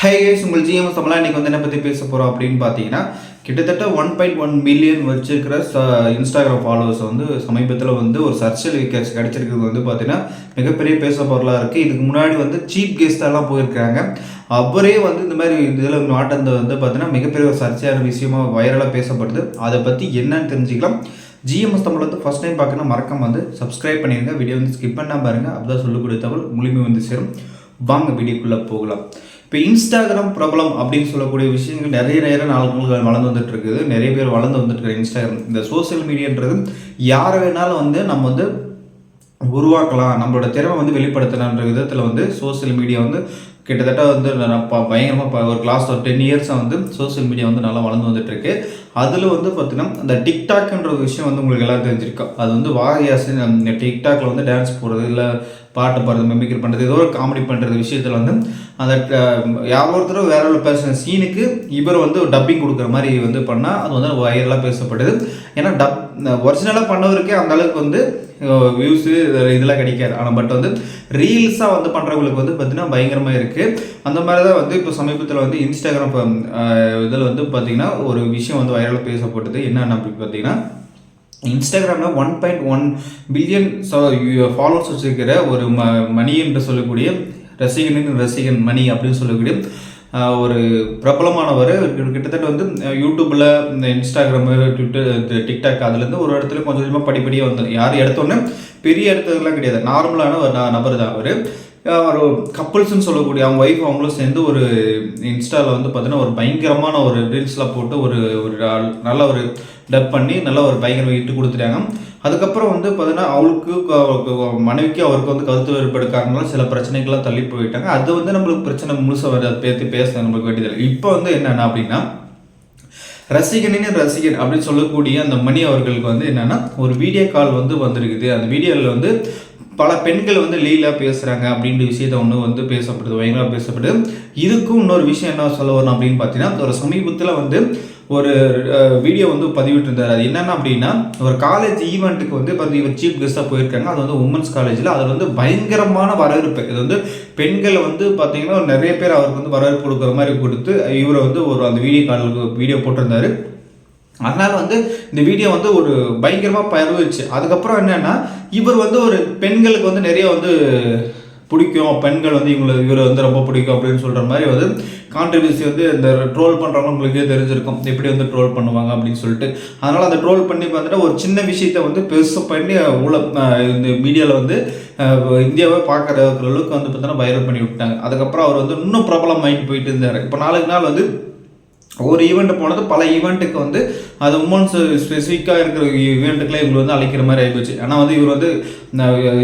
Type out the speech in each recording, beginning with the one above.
Hi guys உங்கள் GM தமிழா இன்னைக்கு வந்து என்ன பற்றி பேச போகிறோம் அப்படின்னு பார்த்தீங்கன்னா கிட்டத்தட்ட ஒன் பாயிண்ட் ஒன் மில்லியன் வச்சிருக்கிற ச இன்ஸ்டாகிராம் ஃபாலோவர்ஸ் வந்து சமீபத்தில் வந்து ஒரு சர்ச்சல் கேட்ச் கிடச்சிருக்கிறது வந்து பார்த்தீங்கன்னா மிகப்பெரிய பேச பொருளாக இருக்குது இதுக்கு முன்னாடி வந்து சீப் கெஸ்டெல்லாம் போயிருக்காங்க. அவரே வந்து இந்த மாதிரி இதில் நாட்டந்த வந்து பார்த்தீங்கன்னா மிகப்பெரிய ஒரு சர்ச்சையான விஷயமா வைரலாக பேசப்படுது. அதை பற்றி என்னன்னு தெரிஞ்சுக்கலாம். ஜிஎம்எஸ் தமிழ் வந்து ஃபஸ்ட் டைம் பார்க்கணும் மறக்காம வந்து சப்ஸ்கிரைப் பண்ணிடுங்க வீடியோ வந்து ஸ்கிப் பண்ணால் பாருங்கள் அப்பதான் சொல்லக்கூடிய தகவல் முழுமை வந்து சேரும். வாங்க வீடியோக்குள்ளே போகலாம். இப்போ இன்ஸ்டாகிராம் பிரபலம் அப்படின்னு சொல்லக்கூடிய விஷயங்கள் நிறைய நிறைய நாட்கள் வளர்ந்து வந்துட்டு இருக்குது. நிறைய பேர் வளர்ந்து வந்துட்டு இருக்கு இன்ஸ்டாகிராம் இந்த சோஷியல் மீடியான்றது யார் வேணாலும் வந்து நம்ம வந்து உருவாக்கலாம். நம்மளோட திறமை வந்து வெளிப்படுத்தலான்ற விதத்தில் வந்து சோஷியல் மீடியா வந்து கிட்டத்தட்ட வந்து நான் ப- பயங்கரமா ப- ஒரு கிளாஸ் ஒரு டென் இயர்ஸாக வந்து சோஷியல் மீடியா வந்து நல்லா வளர்ந்து வந்துட்டுருக்கு. அதில் வந்து பார்த்தீங்கன்னா இந்த டிக்டாக்ன்ற ஒரு விஷயம் வந்து உங்களுக்கு எல்லாம் தெரிஞ்சிருக்கும். அது வந்து வாரியாசு டிக்டாக்ல வந்து டான்ஸ் போடுறது இல்லை பாட்டு பாடுறது மெமிக்ரி பண்ணுறது ஏதோ ஒரு காமெடி பண்ணுறது விஷயத்தில் வந்து அந்த அஹ், யாரோ ஒருத்தர் வேற ஒரு பேசுகிற சீனுக்கு இவர் வந்து டப்பிங் கொடுக்குற மாதிரி வந்து பண்ணால் அது வந்து வைரலாக பேசப்படுது. ஏன்னா டப் ஒரிஜினலாக பண்ணவருக்கே அந்த அளவுக்கு வந்து வியூஸு இதெல்லாம் கிடைக்காது. ஆனால் பட் வந்து ரீல்ஸாக வந்து பண்ணுறவங்களுக்கு வந்து பார்த்திங்கன்னா பயங்கரமாக இருக்குது அந்த மாதிரி தான் வந்து இப்போ சமீபத்தில் வந்து இன்ஸ்டாகிராம் இதில் வந்து பார்த்தீங்கன்னா ஒரு விஷயம் வந்து வைரலாக பேசப்பட்டது. என்னென்ன அப்படி பார்த்தீங்கன்னா இன்ஸ்டாகிராமில் one point one billion followers வச்சுருக்கிற ஒரு ம மணி என்று சொல்லக்கூடிய ரசிகனின் ரசிகன் மணி அப்படின்னு சொல்லக்கூடிய ஒரு பிரபலமானவர். கிட்டத்தட்ட வந்து யூடியூப்பில் இந்த இன்ஸ்டாகிராமு ட்விட்டர் இந்த டிக்டாக் அதுலேருந்து ஒரு இடத்துல கொஞ்சம் கொஞ்சமாக படிப்படியாக வந்தார் யார் எடுத்தோன்னே பெரிய இடத்துலலாம் கிடையாது. நார்மலான ஒரு நபர் தான் அவர். ஒரு கப்புள்ஸ்னு சொல்லக்கூடிய அவங்க ஒய்ஃப் அவங்களும் சேர்ந்து ஒரு இன்ஸ்டாவில் வந்து பார்த்தீங்கன்னா ஒரு பயங்கரமான ஒரு ரீல்ஸ்லாம் போட்டு ஒரு ஒரு நல்ல ஒரு டப் பண்ணி நல்ல ஒரு பயங்கர இட்டு கொடுத்துட்டாங்க. அதுக்கப்புறம் வந்து பார்த்தீங்கன்னா அவளுக்கு மனைவிக்கு அவருக்கு வந்து கருத்து வேறுபாடு காரணங்களால சில பிரச்சனைகள்லாம் தள்ளி போயிட்டாங்க. அது வந்து நம்மளுக்கு பிரச்சனை முழுசாக வர பேசி பேச நம்மளுக்கு வேண்டியதில்லை இப்போ வந்து என்னென்ன அப்படின்னா ரசிகனின் ரசிகன் அப்படின்னு சொல்லக்கூடிய அந்த மணி அவர்களுக்கு வந்து என்னென்னா ஒரு வீடியோ கால் வந்து வந்திருக்குது. அந்த வீடியோவில் வந்து பல பெண்கள் வந்து லீலாக பேசுகிறாங்க அப்படின்ற விஷயத்த ஒன்று வந்து பேசப்படுது பயங்கரமாக பேசப்படுது. இதுக்கும் இன்னொரு விஷயம் என்ன சொல்ல வரணும் அப்படின்னு பார்த்தீங்கன்னா ஒரு சமீபத்தில் வந்து ஒரு வீடியோ வந்து பதிவிட்டிருந்தார். அது என்னென்ன அப்படின்னா ஒரு காலேஜ் ஈவெண்ட்டுக்கு வந்து இப்போ இவர் சீஃப் கெஸ்ட்டாக போயிருக்காங்க. அது வந்து உமன்ஸ் காலேஜில் அதில் வந்து பயங்கரமான வரவேற்பு. இது வந்து பெண்களை வந்து பார்த்தீங்கன்னா நிறைய பேர் அவருக்கு வந்து வரவேற்பு கொடுக்குற மாதிரி கொடுத்து இவரை வந்து ஒரு அந்த வீடியோ காலுக்கு வீடியோ போட்டிருந்தாரு. அதனால் வந்து இந்த வீடியோ வந்து ஒரு பயங்கரமாக பரவிச்சு அதுக்கப்புறம் என்னென்னா இவர் வந்து ஒரு பெண்களுக்கு வந்து நிறைய வந்து பிடிக்கும். பெண்கள் வந்து இவங்களை இவரை வந்து ரொம்ப பிடிக்கும் அப்படின்னு சொல்கிற மாதிரி வந்து கான்ட்ரிபியூசி வந்து இந்த ட்ரோல் பண்ணுறவங்க உங்களுக்கே தெரிஞ்சிருக்கும். எப்படி வந்து ட்ரோல் பண்ணுவாங்க அப்படின்னு சொல்லிட்டு. அதனால் அந்த ட்ரோல் பண்ணி பார்த்துட்டு ஒரு சின்ன விஷயத்தை வந்து பெருசு பண்ணி உல இந்த மீடியாவில் வந்து இந்தியாவை பார்க்குற அளவுக்கு வந்து பார்த்தோன்னா வைரல் பண்ணி விட்டாங்க அதுக்கப்புறம் அவர் வந்து இன்னும் பிரபலம் ஆகிட்டு போயிட்டு இருந்தார். இப்போ நாளுக்கு நாள் வந்து ஒரு ஈவெண்ட் போனது பல ஈவெண்ட்டுக்கு வந்து அது உமன்ஸ் ஸ்பெசிஃபிக்காக இருக்கிற ஈவெண்ட்டுக்குலாம் இவங்களை வந்து அழைக்கிற மாதிரி ஆகிப்போச்சு ஆனால் வந்து இவர் வந்து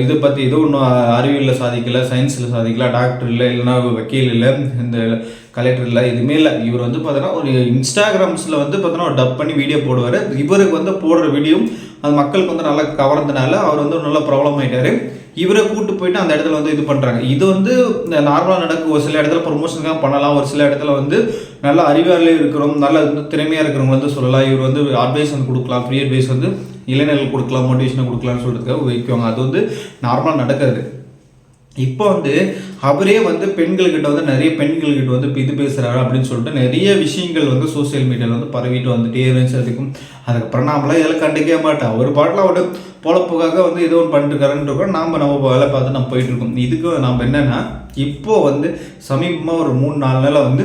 இதை பற்றி ஏதோ ஒன்றும் அறிவியலில் சாதிக்கலை சயின்ஸில் சாதிக்கல டாக்டர் இல்லை இல்லைன்னா வக்கீல் இல்லை இந்த கலெக்டர் இல்லை எதுவுமே இல்லை. இவர் வந்து பார்த்தீங்கன்னா ஒரு இன்ஸ்டாகிராம்ஸில் வந்து பார்த்தீங்கன்னா ஒரு டப் பண்ணி வீடியோ போடுவார். இவருக்கு வந்து போடுற வீடியோ அது மக்களுக்கு வந்து நல்லா கவர்ந்தனால அவர் வந்து நல்லா ப்ராப்ளம் ஆகிட்டார் இவரை கூட்டு போயிட்டு அந்த இடத்துல வந்து இது பண்ணுறாங்க இது வந்து நார்மலாக நடக்கும். ஒரு சில இடத்துல ப்ரொமோஷனுக்காக பண்ணலாம். ஒரு சில இடத்துல வந்து நல்ல அறிவாளில் இருக்கிறோம் நல்ல வந்து திறமையாக இருக்கிறவங்க வந்து சொல்லலாம். இவர் வந்து அட்வைஸ் வந்து கொடுக்கலாம். ஃப்ரீ அட்வைஸ் வந்து இளைஞர்கள் கொடுக்கலாம். மோட்டிவேஷனை கொடுக்கலாம்னு சொல்கிறதுக்காக வைக்குவாங்க அது வந்து நார்மலாக நடக்கிறது இப்போ வந்து அவரே வந்து பெண்கள்கிட்ட வந்து நிறைய பெண்கள்கிட்ட வந்து இது பேசுகிறாரு அப்படின்னு சொல்லிட்டு நிறைய விஷயங்கள் வந்து சோஷியல் மீடியாவில் வந்து பரவிட்டு வந்துட்டே இருந்துச்சு. அதுக்கும் அதுக்கப்புறம் நாமளாம் இதெல்லாம் கண்டுக்கவே மாட்டேன் அவர் பாட்டில் அவரு பொழப்புக்காக வந்து ஏதோ ஒன்று பண்ணிட்டு இருக்கோம் நாம் நம்ம வேலை பார்த்து நம்ம போயிட்டுருக்கோம் இதுக்கு நம்ம என்னென்னா இப்போ வந்து சமீபமாக ஒரு மூணு நாலு நாளில் வந்து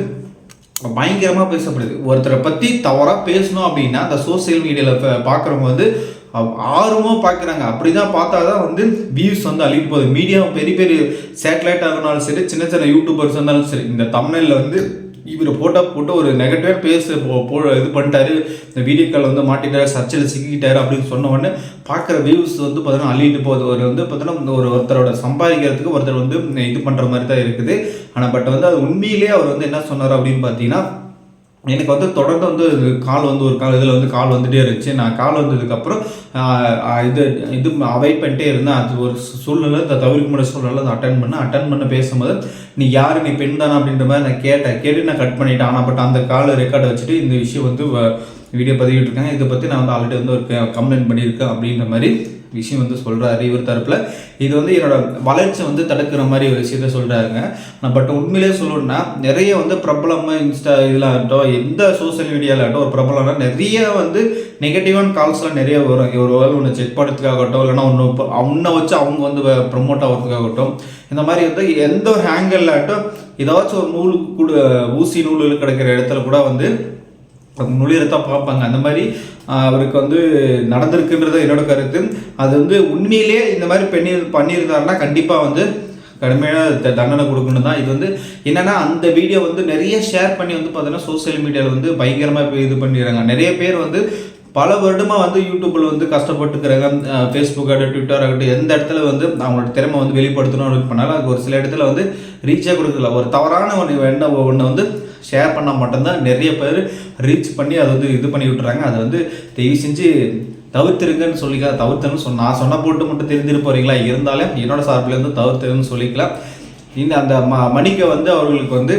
பயங்கரமாக பேசப்படுது. ஒருத்தரை பற்றி தவறாக பேசணும் அப்படின்னா அந்த சோஷியல் மீடியாவில் பார்க்குறவங்க வந்து ஆர்வமாக பார்க்குறாங்க. அப்படி தான் பார்த்தா தான் வந்து வியூஸ் வந்து அழிட்டு போகுது. மீடியா பெரிய பெரிய சேட்டலைட் ஆகினாலும் சரி சின்ன சின்ன யூடியூபர்ஸ் இருந்தாலும் சரி இந்த தமிழில் வந்து இவர் போட்டால் போட்டு ஒரு நெகட்டிவாக பேச போ- போ இது பண்ணிட்டாரு. இந்த வீடியோ கால் வந்து மாட்டிட்டாரு சர்ச்சில் சிக்கிக்கிட்டாரு அப்படின்னு சொன்ன உடனே பார்க்குற வியூஸ் வந்து பார்த்தோன்னா அள்ளிட்டு போகுது. ஒரு வந்து பார்த்தோன்னா ஒரு ஒருத்தரோட சம்பாதிக்கிறதுக்கு ஒருத்தர் வந்து இது பண்ணுற மாதிரி தான் இருக்குது. ஆனால் பட் வந்து அது உண்மையிலேயே அவர் வந்து என்ன சொன்னார் அப்படின்னு பார்த்தீங்கன்னா எனக்கு வந்து தொடர்ந்து வந்து கால் வந்து ஒரு கால் இதில் வந்து கால் வந்துட்டே இருந்துச்சு. நான் கால் வந்ததுக்கப்புறம் இது இது அவைட் பண்ணிட்டே இருந்தேன். அது ஒரு சூழ்நிலை இந்த தவிர்க்க முடியாத சூழ்நிலை அதை அட்டன் பண்ண அட்டன் பண்ண பேசும்போது நீ யார்? நீ பெண் தானே? அப்படின்ற மாதிரி நான் கேட்டேன். கேட்டு நான் கட் பண்ணிட்டேன். ஆனால் பட் அந்த கால் ரெக்கார்டை வச்சுட்டு இந்த விஷயம் வந்து வீடியோ பதிவிட்டு இருக்காங்க இதை பற்றி நான் வந்து ஆல்ரெடி வந்து ஒரு கம்ப்ளைண்ட் பண்ணியிருக்கேன் அப்படின்ற மாதிரி விஷயம் வந்து சொல்கிறாரு இவர் தரப்பில். இது வந்து என்னோட வளர்ச்சி வந்து தடுக்கிற மாதிரி ஒரு விஷயத்த சொல்கிறாருங்க நான் பட் உண்மையிலே சொல்லணும்னா நிறைய வந்து பிரபலமாக இன்ஸ்டா இதில் ஆகட்டும் எந்த சோஷியல் மீடியாவில் ஆகட்டும் ஒரு பிரபலம்னா நிறைய வந்து நெகட்டிவான கால்ஸ்லாம் நிறைய வரும். ஒரு வேலை ஒன்று செக் பண்ணுறதுக்காகட்டும் இல்லைன்னா ஒன்று ஒன்றை வச்சு அவங்க வந்து ப்ரமோட் ஆகிறதுக்காகட்டும் இந்த மாதிரி வந்து எந்த ஒரு ஹேங்கிள் ஆகட்டும் ஏதாச்சும் ஒரு நூல் கூட ஊசி நூல் கிடைக்கிற இடத்துல கூட வந்து நுழையிறதான் பார்ப்பாங்க. அந்த மாதிரி அவருக்கு வந்து நடந்திருக்குன்றது என்னோட கருத்து. அது வந்து உண்மையிலேயே இந்த மாதிரி பண்ணி பண்ணியிருந்தாருன்னா கண்டிப்பாக வந்து கடுமையான தண்டனை கொடுக்கணும் தான். இது வந்து என்னன்னா அந்த வீடியோ வந்து நிறைய ஷேர் பண்ணி வந்து பார்த்தீங்கன்னா சோஷியல் மீடியாவில் வந்து பயங்கரமாக இப்போ இது பண்ணிடுறாங்க. நிறைய பேர் வந்து பல வருடமாக வந்து யூடியூப்பில் வந்து கஷ்டப்பட்டுக்கிறாங்க ஃபேஸ்புக் ஆகட்டும் ட்விட்டர் ஆகட்டும் எந்த இடத்துல வந்து அவங்களோட திறமை வந்து வெளிப்படுத்தணும் பண்ணாலும் அது ஒரு சில இடத்துல வந்து ரீச்சே கொடுக்கல ஒரு தவறான ஒன்று என்ன ஒன்று வந்து ஷேர் பண்ணால் மட்டும்தான் நிறைய பேர் ரீச் பண்ணி அதை வந்து இது பண்ணி விட்டுறாங்க. அதை வந்து தயவு செஞ்சு தவிர்த்திருங்கன்னு சொல்லிக்கலாம் தவிர்த்துன்னு சொன்ன நான் சொன்ன போட்டு மட்டும் தெரிஞ்சிட்டு போகிறீங்களா இருந்தாலும் என்னோட சார்பிலேருந்து தவிர்த்துருன்னு சொல்லிக்கலாம். இந்த அந்த ம மணிக்கை வந்து அவர்களுக்கு வந்து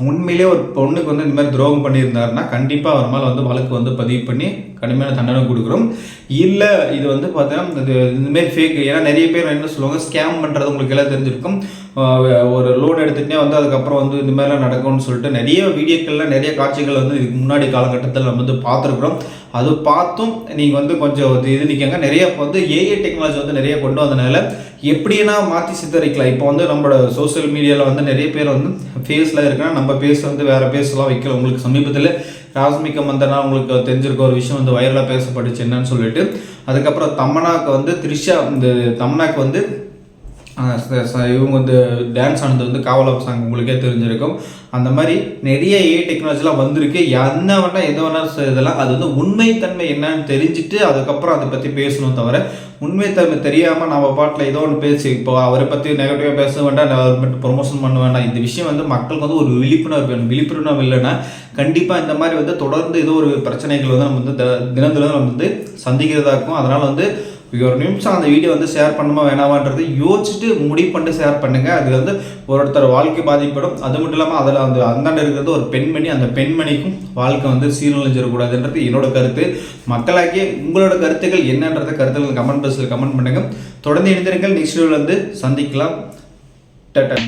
உண்மையிலே ஒரு பொண்ணுக்கு வந்து இந்த மாதிரி துரோகம் பண்ணியிருந்தாருன்னா கண்டிப்பாக அவர் மேலே வந்து வழக்கு வந்து பதிவு பண்ணி கடுமையான தண்டனை கொடுக்குறோம். இல்லை இது வந்து பார்த்தீங்கன்னா இது இந்தமாரி ஃபேக் ஏன்னா நிறைய பேர் என்ன சொல்லுவாங்க ஸ்கேம் பண்ணுறது உங்களுக்கு எல்லாம் தெரிஞ்சிருக்கும். ஒரு லோன் எடுத்துகிட்டே வந்து அதுக்கப்புறம் வந்து இந்த மாதிரிலாம் நடக்கும்னு சொல்லிட்டு நிறைய வீடியோக்கள்லாம் நிறைய காட்சிகள் வந்து இதுக்கு முன்னாடி காலகட்டத்தில் நம்ம வந்து பார்த்துருக்குறோம். அது பார்த்தும் நீங்கள் வந்து கொஞ்சம் இது இது நிறைய இப்போ வந்து ஏஐ டெக்னாலஜி வந்து நிறைய கொண்டு வந்தனால எப்படின்னா மாற்றி சித்தரிக்கலாம். இப்போ வந்து நம்மளோட சோஷியல் மீடியாவில் வந்து நிறைய பேர் வந்து ஃபேஸில் இருக்குன்னா நம்ம பேஸ் வந்து வேறு பேஸ்லாம் வைக்கல. உங்களுக்கு சமீபத்தில் ராஸ்மிக மந்தனா உங்களுக்கு தெரிஞ்சிருக்க ஒரு விஷயம் வந்து வைரலாக பேசப்பட்டுச்சு என்னன்னு சொல்லிட்டு. அதுக்கப்புறம் தமனாக்கு வந்து த்ரிஷா இந்த தமனாக்கு வந்து இவங்க வந்து டான்ஸ் ஆனது வந்து காவல் சாங் உங்களுக்கே தெரிஞ்சிருக்கும். அந்த மாதிரி நிறைய ஏ டெக்னாலஜிலாம் வந்திருக்கு. என்ன வேணால் எது வேணாலும் இதெல்லாம் அது வந்து உண்மைத்தன்மை என்னன்னு தெரிஞ்சுட்டு அதுக்கப்புறம் அதை பற்றி பேசணும் தவிர உண்மைத்தன்மை தெரியாமல் நம்ம பாட்டில் ஏதோ ஒன்று பேசி இப்போ அவரை பற்றி நெகட்டிவாக பேச வேண்டாம் அவர் மட்டும் ப்ரொமோஷன் பண்ண வேண்டாம். இந்த விஷயம் வந்து மக்களுக்கு வந்து ஒரு விழிப்புணர்வு வேணும். விழிப்புணர்வு இல்லைன்னா கண்டிப்பாக இந்த மாதிரி வந்து தொடர்ந்து ஏதோ ஒரு பிரச்சனைகள் வந்து நம்ம வந்து தினம் தினம் நம்ம வந்து சந்திக்கிறதா இருக்கும். அதனால் வந்து ஒரு நிமிஷம் அந்த வீடியோ வந்து ஷேர் பண்ணுமா வேணாமான்றது யோசிச்சுட்டு முடிவு பண்ணிட்டு ஷேர் பண்ணுங்கள் அது வந்து ஒருத்தர் வாழ்க்கை பாதிப்படும். அது மட்டும் இல்லாமல் அதில் அந்த அந்தாண்ட இருக்கிறது ஒரு பெண்மணி அந்த பெண்மணிக்கும் வாழ்க்கை வந்து சீரழிஞ்சிடக்கூடாதுன்றது என்னோட கருத்து. மக்களாகிய உங்களோட கருத்துக்கள் என்னன்றத கருத்துக்கள் கமெண்ட் பாக்ஸில் கமெண்ட் பண்ணுங்கள் தொடர்ந்து இணைந்திருங்கள். நெக்ஸ்ட் வீடியோவில் வந்து சந்திக்கலாம். டட்டா.